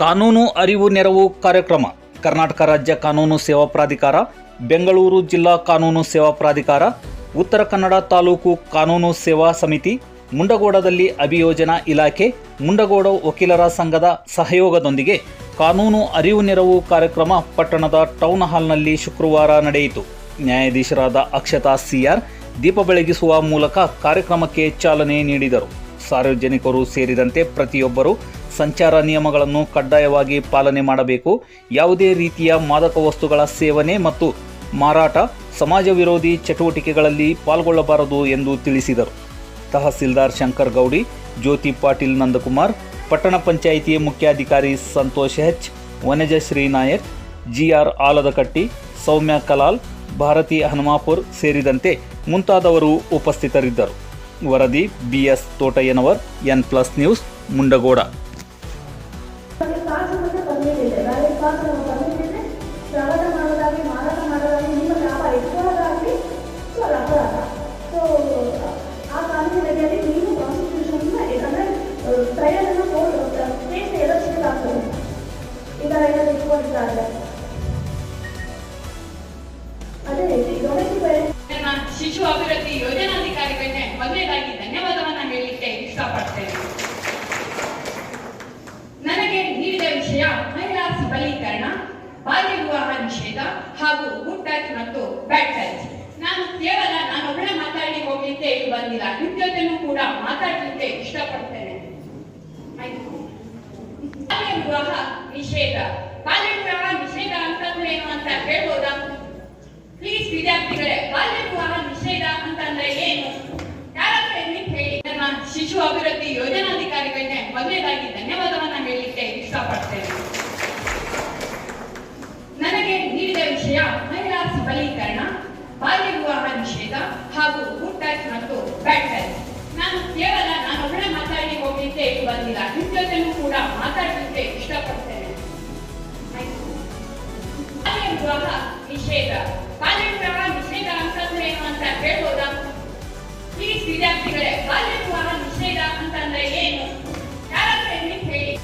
ಕಾನೂನು ಅರಿವು ನೆರವು ಕಾರ್ಯಕ್ರಮ. ಕರ್ನಾಟಕ ರಾಜ್ಯ ಕಾನೂನು ಸೇವಾ ಪ್ರಾಧಿಕಾರ, ಬೆಂಗಳೂರು ಜಿಲ್ಲಾ ಕಾನೂನು ಸೇವಾ ಪ್ರಾಧಿಕಾರ, ಉತ್ತರ ಕನ್ನಡ ತಾಲೂಕು ಕಾನೂನು ಸೇವಾ ಸಮಿತಿ, ಮುಂಡಗೋಡದಲ್ಲಿ ಅಭಿಯೋಜನಾ ಇಲಾಖೆ, ಮುಂಡಗೋಡ ವಕೀಲರ ಸಂಘದ ಸಹಯೋಗದೊಂದಿಗೆ ಕಾನೂನು ಅರಿವು ನೆರವು ಕಾರ್ಯಕ್ರಮ ಪಟ್ಟಣದ ಟೌನ್ ಹಾಲ್ನಲ್ಲಿ ಶುಕ್ರವಾರ ನಡೆಯಿತು. ನ್ಯಾಯಾಧೀಶರಾದ ಅಕ್ಷತಾ ಸಿಆರ್ ದೀಪ ಬೆಳಗಿಸುವ ಮೂಲಕ ಕಾರ್ಯಕ್ರಮಕ್ಕೆ ಚಾಲನೆ ನೀಡಿದರು. ಸಾರ್ವಜನಿಕರು ಸೇರಿದಂತೆ ಪ್ರತಿಯೊಬ್ಬರು ಸಂಚಾರ ನಿಯಮಗಳನ್ನು ಕಡ್ಡಾಯವಾಗಿ ಪಾಲನೆ ಮಾಡಬೇಕು. ಯಾವುದೇ ರೀತಿಯ ಮಾದಕ ವಸ್ತುಗಳ ಸೇವನೆ ಮತ್ತು ಮಾರಾಟ ಸಮಾಜ ವಿರೋಧಿ ಚಟುವಟಿಕೆಗಳಲ್ಲಿ ಪಾಲ್ಗೊಳ್ಳಬಾರದು ಎಂದು ತಿಳಿಸಿದರು. ತಹಸೀಲ್ದಾರ್ ಶಂಕರ್ ಗೌಡಿ, ಜ್ಯೋತಿ ಪಾಟೀಲ್ ನಂದಕುಮಾರ್, ಪಟ್ಟಣ ಪಂಚಾಯಿತಿ ಮುಖ್ಯಾಧಿಕಾರಿ Santosh H Vanajashree Nayak, G R Aladakatti, Soumya Kalal, Bharati Hanumapur ಸೇರಿದಂತೆ ಮುಂತಾದವರು ಉಪಸ್ಥಿತರಿದ್ದರು. ವರದಿ BS Thotayyanavar N plus news Mundagod ನಮಗೆ ಕಾಸನ್ನು ತಂದಿದ್ದೇವೆ ವಿಷಯ ಮಹಿಳಾ ಸಬಲೀಕರಣ, ಬಾಲ್ಯ ವಿವಾಹ ನಿಷೇಧ ಹಾಗೂ ಗುಡ್ ಟಚ್ ಮತ್ತು ಬ್ಯಾಡ್ ಟಚ್ ನಾನು ಕೇವಲ ನಾನು ಒಬ್ಬಳೆ ಮಾತಾಡಿ ಹೋಗ್ಲಿಕ್ಕೆ ಇಲ್ಲಿ ಬಂದಿಲ್ಲ. ನಿಮ್ ಕೂಡ ಮಾತಾಡಲಿಕ್ಕೆ ಇಷ್ಟಪಡ್ತೇನೆ. ಬಾಲ್ಯ ವಿವಾಹ ನಿಷೇಧ. ಬಾಲ್ಯ ವಿವಾಹ ನಿಷೇಧ ಅಂತಂದ್ರೆ ಏನು ಅಂತ ಹೇಳ್ಬೋದಾ? ಪ್ಲೀಸ್ ವಿದ್ಯಾರ್ಥಿಗಳೇ, ಬಾಲ್ಯ ವಿಷಯ ಮಹಿಳಾ ಸಬಲೀಕರಣ ಬಾಲ್ಯ ವಿವಾಹ ನಿಷೇಧ ಹಾಗೂ ಗುಡ್ ಟಚ್ ಮತ್ತು ಬ್ಯಾಡ್ ಟಚ್ ನಾನು ಕೇವಲ ನಾನು ಒಬ್ಬಳೆ ಮಾತಾಡಿ ಹೋಗ್ಲಿಕ್ಕೆ ಬಂದಿಲ್ಲ. ನಿಮ್ ಜೊತೆನೂ ಕೂಡ ಮಾತಾಡಲಿಕ್ಕೆ ಇಷ್ಟಪಡ್ತೇನೆ. ಬಾಲ್ಯ ವಿವಾಹ ನಿಷೇಧ.